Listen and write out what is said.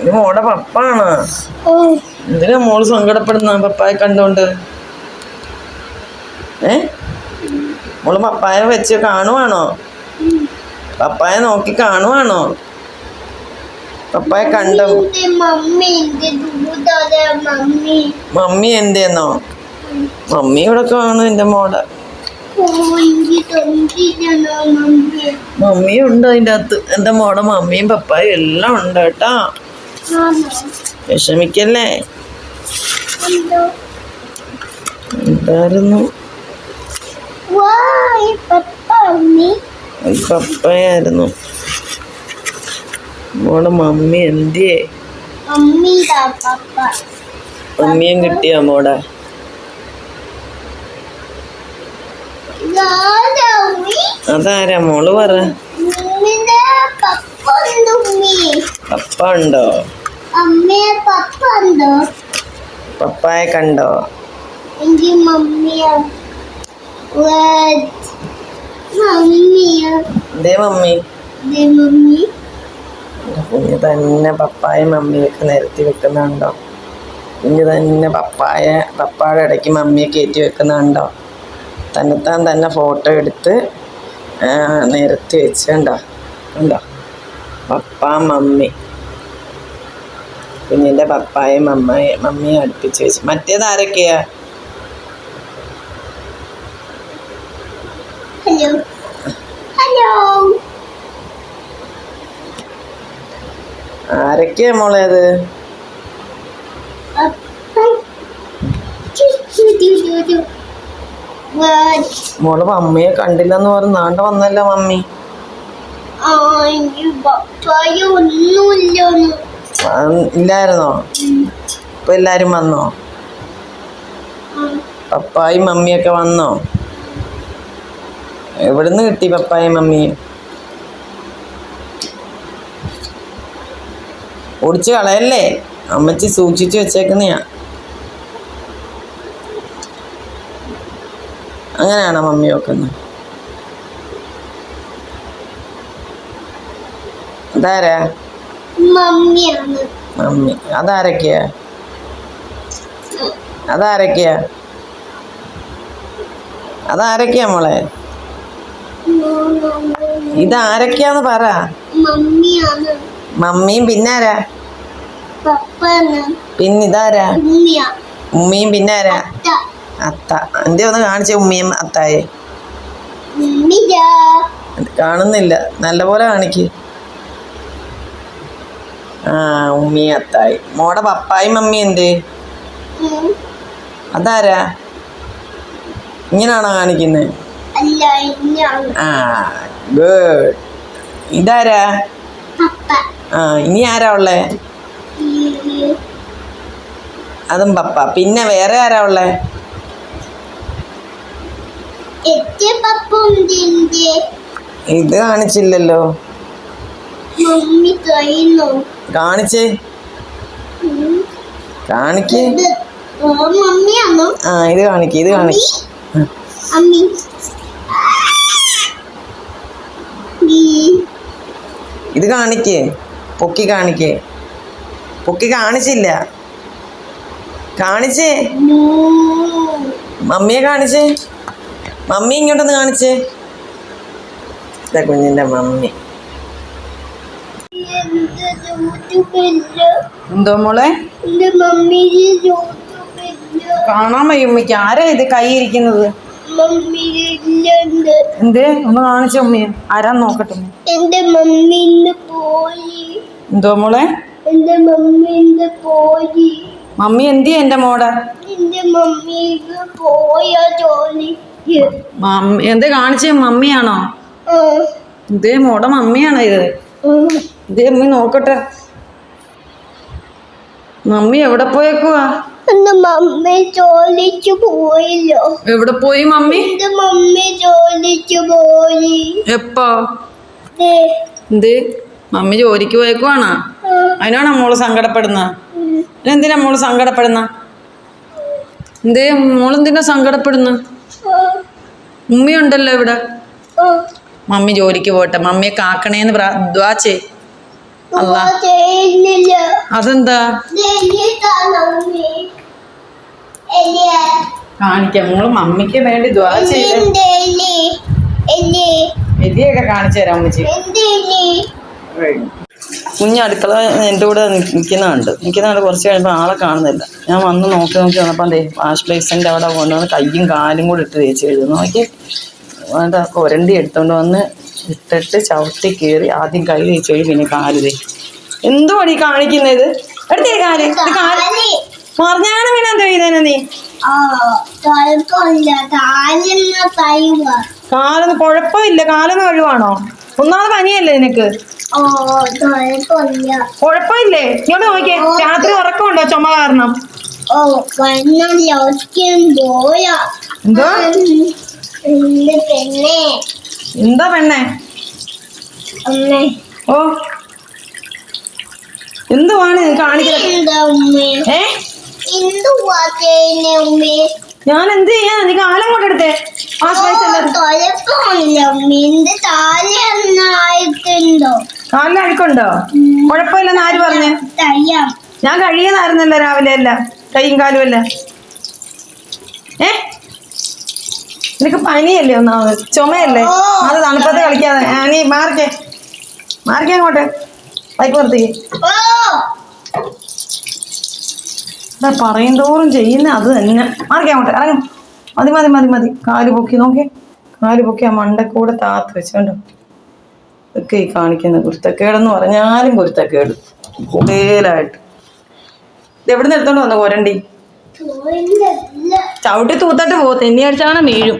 ഇത് മോടെ പപ്പാണ്. എന്തിനാ മോൾ സങ്കടപ്പെടുന്ന പപ്പായെ കണ്ടോണ്ട്. ഏ? മോൾ പപ്പായെ വെച്ച് കാണുവാണോ? പപ്പായെ നോക്കി കാണുവാണോ? പപ്പായെ കണ്ടോ? മമ്മി? എന്തെന്നോ? മമ്മി ഇവിടെ കാണു എന്റെ മോടെ ഓ എനിക്ക് തൊണ്ടിരണോ മമ്മി. മമ്മി ഉണ്ട് അതിന്റെ അകത്ത്. എന്റെ മോടെ മമ്മിയും പപ്പായും എല്ലാം ഉണ്ട് കേട്ടാ. വിഷമിക്കല്ലേ? എന്തോ എന്തായിരുന്നു പപ്പയായിരുന്നു. മോടെ മമ്മി എന്തിയേ? മമ്മിയും കിട്ടിയോ മോടെ അതാരാ മോൾ പറ? പപ്പ ഉണ്ടോ? അമ്മയെ പപ്പ ഉണ്ടോ പപ്പായ കണ്ടോ? എനിക്ക് മമ്മിയാ? മമ്മിയാ? ഇതേ മമ്മി. ദേ മമ്മി. കുഞ്ഞ് തന്നെ പപ്പായ മമ്മിയൊക്കെ നിരത്തി വെക്കുന്നുണ്ടോ? കുഞ്ഞ് തന്നെ പപ്പായ പപ്പായുടെ ഇടയ്ക്ക് മമ്മിയെ കയറ്റി വെക്കുന്നുണ്ടോ? തന്നെത്താൻ തന്നെ ഫോട്ടോ എടുത്ത് നിരത്തി വെച്ച് കണ്ടോ? കണ്ടോ? Papa mummy. കുഞ്ഞിന്റെ പപ്പായും അമ്മയെ മമ്മിയെ അടുപ്പിച്ച് വെച്ച്. മറ്റേത് ആരൊക്കെയാ? ഹലോ. ഹലോ. ആരൊക്കെയാ മോളെ അത്? അപ്പം ചു, ചു, ചു, ചു, ചു. What? മോൾ മമ്മിയെ കണ്ടില്ലെന്ന് പറഞ്ഞാണ്ട് വന്നല്ലോ മമ്മി. ആ ഇല്ലായിരുന്നോ? ഇപ്പൊ എല്ലാരും വന്നോ? പപ്പായും മമ്മിയൊക്കെ വന്നോ? എവിടുന്ന് കിട്ടി പപ്പായും മമ്മിയും? ഓടിച്ച് കളയല്ലേ? അമ്മച്ചി സൂക്ഷിച്ചു വെച്ചേക്കുന്നയാ. അങ്ങനെയാണോ മമ്മി വെക്കുന്നത്? അതാരാ മമ്മിയാണ് മമ്മി. അതാരൊക്കെയാ? അതാരൊക്കെയാ? അതാരൊക്കെയാ മോളെ? ഇതാരൊക്കെയാന്ന് പറ. മമ്മിയാണ് മമ്മിയും പിന്നാരാ? പിന്നിതാരാ? ഉമ്മയാ. പിന്നാരാ? അത്ത. എന്റെ എന്തേ ഒന്ന് കാണിച്ച ഉമ്മിയും അത്തായെ? കാണുന്നില്ല കാണുന്നില്ല. നല്ലപോലെ കാണിക്ക്. ആ ഉമ്മി അത്തായി. മോടെ പപ്പായി മമ്മി എന്ത്. അതാരാ? ഇങ്ങനാണോ കാണിക്കുന്നത് ആ ഗുഡ് ഇതാരാ? ആ ഇനി ആരാ ഉള്ളേ? അതും പപ്പ. പിന്നെ വേറെ ആരാ ഉള്ളേ? ഇത് കാണിച്ചില്ലല്ലോ. മമ്മി കാണിച്ചേ. കാണിക്ക്. ആ ഇത് കാണിക്ക് ഇത് കാണിക്ക്. ഇത് കാണിക്ക്. പൊക്കി കാണിക്ക്. പൊക്കി കാണിച്ചില്ല. കാണിച്ചേ. മമ്മിയെ കാണിച്ചേ. മമ്മി ഇങ്ങോട്ടൊന്ന് കാണിച്ചേ. ഇതാ കുഞ്ഞിന്റെ മമ്മി. എന്തോ മോളെ? കാണാൻ വയ്യുമ്മയ്ക്ക് ആരാ ഇത് കൈ ഇരിക്കുന്നത് എന്ത് ഒന്ന് കാണിച്ച ഉമ്മയെ ആരാ നോക്കട്ടെ എന്റെ മമ്മി പോയി എന്തോ മോളെ? എന്റെ മമ്മി പോയി മമ്മി എന്തിയാ എന്റെ മോടെ? എന്റെ മമ്മി പോയ ജോലി മമ്മി എന്ത് കാണിച്ചേ? മമ്മിയാണോ? എന്ത് മോടെ മമ്മിയാണോ ഇത്. ഇതേ അമ്മി നോക്കട്ടെ. മമ്മി എവിടെ പോയേക്കുവാ? മമ്മി ജോലിക്ക് പോയില്ലോ. എവിടെ പോയി മമ്മി? മമ്മി ജോലിക്ക് പോയി. എപ്പോ? എന്ത്? മമ്മി ജോലിക്ക് പോയേക്കുവാണോ? അതിനാണ് മോൾ സങ്കടപ്പെടുന്ന. എന്തിനാ മോൾ സങ്കടപ്പെടുന്ന? എന്തേ മോളെന്തിനാ സങ്കടപ്പെടുന്ന? ഉമ്മിയുണ്ടല്ലോ ഇവിടെ. മമ്മി ജോലിക്ക് പോട്ടെ. മമ്മിയെ കാക്കണേന്ന് പ്രാ ദ്വാ ചെയ്. അല്ല. അതെന്താ? കാണിക്കാം. മോൾ മമ്മിക്ക് വേണ്ടി ദ്വാ ചെയ്ത് എലിയൊക്കെ കാണിച്ചു തരാം അമ്മച്ചി. കുഞ്ഞ് അടുക്കള എന്റെ കൂടെ നിൽക്കുന്നതുണ്ട് നിൽക്കുന്നുണ്ട് കുറച്ച് കഴിയുമ്പോൾ ആളെ കാണുന്നില്ല. ഞാൻ വന്ന് നോക്കി നോക്കി വന്നപ്പോൾ ദേ വാഷ് പ്ലേസിന്റെ അവിടെ കൊണ്ടുവന്ന് കയ്യും കാലും കൂടി ഇട്ട് തേച്ച് കഴിഞ്ഞു നോക്കി. വേണ്ട കൊരണ്ടി എടുത്തുകൊണ്ട് വന്ന് ഇട്ടിട്ട് ചവിട്ടി കയറി ആദ്യം കൈ തേച്ച് കഴിയും പിന്നെ കാൽ തേ എന്തുവാണ് ഈ കാണിക്കുന്നത്? എടുത്തേ കാൽ. കാൽ. മറിഞ്ഞാണ് പിന്നെ എന്താ ചെയ്തേനെ നീ? കാലൊന്ന് കുഴപ്പമില്ല. കാലൊന്നും കഴിവാണോ? ഒന്നാമത് പനിയല്ലേ നിനക്ക്? കൊഴപ്പില്ലേ കുഴപ്പമില്ല. ഇങ്ങോട്ട് നോക്കിയേ. രാത്രി ഉറക്കമുണ്ടോ ചുമ കാരണം? എന്തോ? പെണ്ണെ എന്താ പെണ്ണേ? അമ്മേ. ഓ. എന്തുവാണ് കാണിക്കുന്നത് ഏ? ഞാൻ എന്ത് ചെയ്യാ നീ കാലം കൊണ്ടെടുത്തേ എടുത്തേ. കാലിന് അഴുക്കുണ്ടോ കുഴപ്പമില്ലെന്ന് ആര് പറഞ്ഞേ? ഞാൻ കഴിയുന്നായിരുന്നല്ലോ രാവിലെ അല്ല. കൈയും കാലും അല്ല. ഏ? നിനക്ക് പനിയല്ലേ ഒന്നാമത് ചുമയല്ലേ. അത് തണുപ്പത്ത് കളിക്കാതെ. ആനി നീ മാറിക്കേ. മാറിക്കേ അങ്ങോട്ട്. നിർത്തിക്കേ ഓ. ഇതാ പറയും തോറും ചെയ്യുന്ന അത് തന്നെ. മാറിക്കേ അങ്ങോട്ട്. ഇറങ്ങും. മതി മതി മതി മതി. കാൽ പൊക്കി നോക്കേ കാൽ പൊക്കി ആ മണ്ടക്കൂടെ താത്ത് വെച്ചോണ്ടോ ഇതൊക്കെ ഈ കാണിക്കുന്ന കുരുത്തക്കേടെന്ന് പറഞ്ഞാലും കുരുത്തക്കേട്. കൂടുതലായിട്ട്. ഇത് എവിടെ നിന്ന് എടുത്തോണ്ട് വന്നു കൊരണ്ടി ചവിട്ടി തൂത്തട്ട് പോ തെന്നി അടിച്ചാണ് വീഴും.